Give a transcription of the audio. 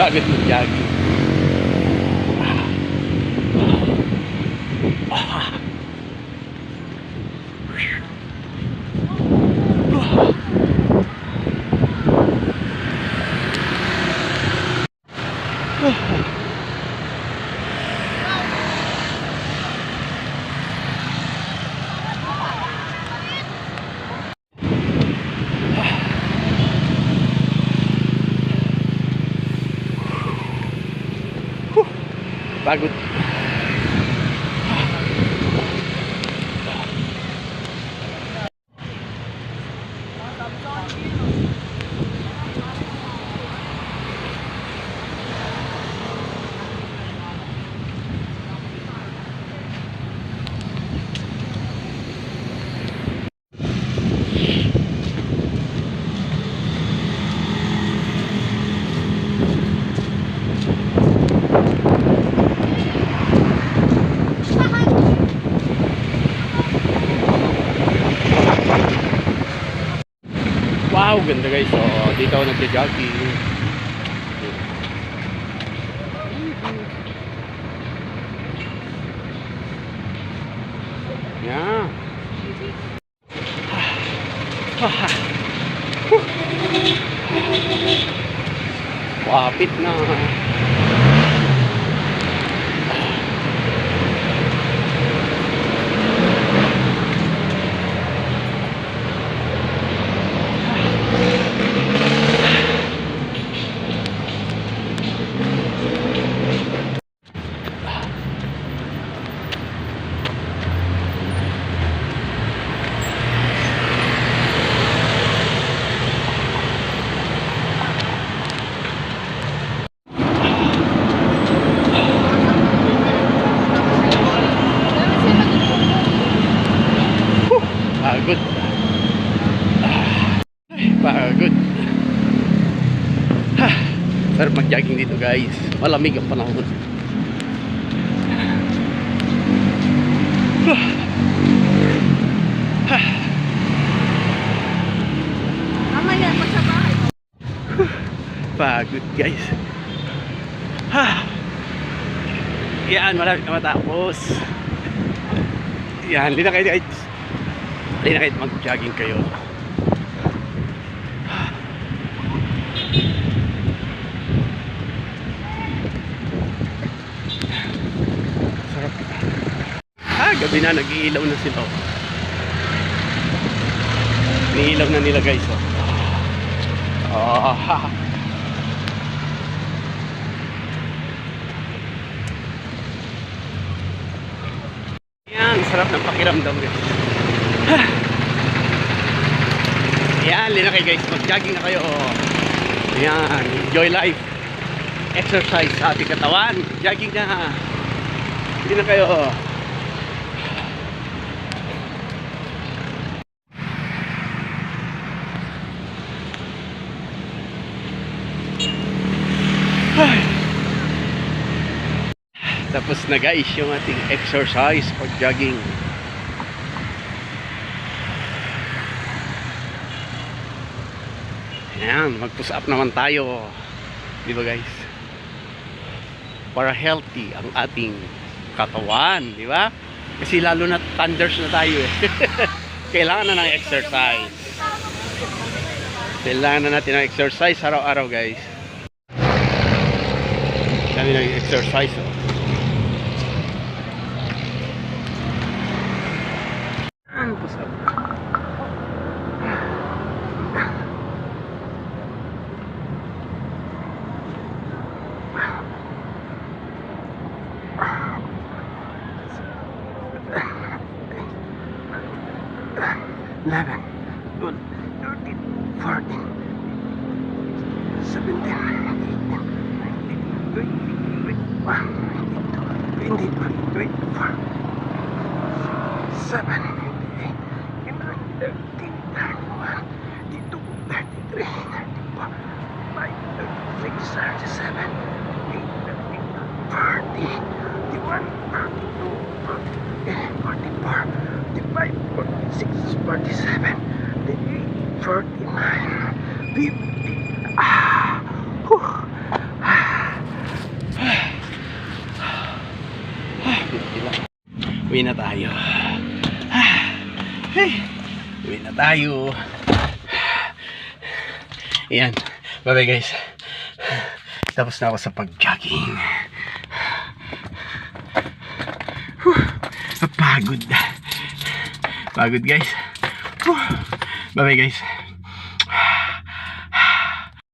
Pagod mag-jogging. Pagod. Ganda guys. So, dito ako nagja-jogging. Yeah. Wapit na. Pagod. Ay, pagod. Ha, sarap mag-jogging dito guys. Malamig ang panahon. Ha, Mamaya pa sa bahay. pagod guys. Ha. Yan, malapit na matapos. Yan, hindi na kayo guys. Hindi na kahit mag-jogging kayo. Sarap. Ah, na, nag-iilaw na sila. oh. Niilaw na nila guys. Oh. Oh, ha. Yan, sarap ng pakiramdam guys. Yan, lina kayo guys. Mag-jogging na kayo. Yan, enjoy life. Exercise sa ating katawan. Jogging na. Hindi na kayo. Tapos na guys yung ating exercise pag jogging. Ayan, mag-push up naman tayo. Di ba guys? Para healthy ang ating katawan, di ba? Kasi lalo na thunders na tayo eh. Kailangan na ng exercise. Kailangan na natin ng exercise araw-araw guys. Kami nag-exercise oh. 14, 17, 18, 19, 49 50 uwi na tayo. Ah, uwi na tayo. Yan bye bye guys. Tapos na ako sa pag jogging pagod pagod guys. Whew. Bye-bye guys.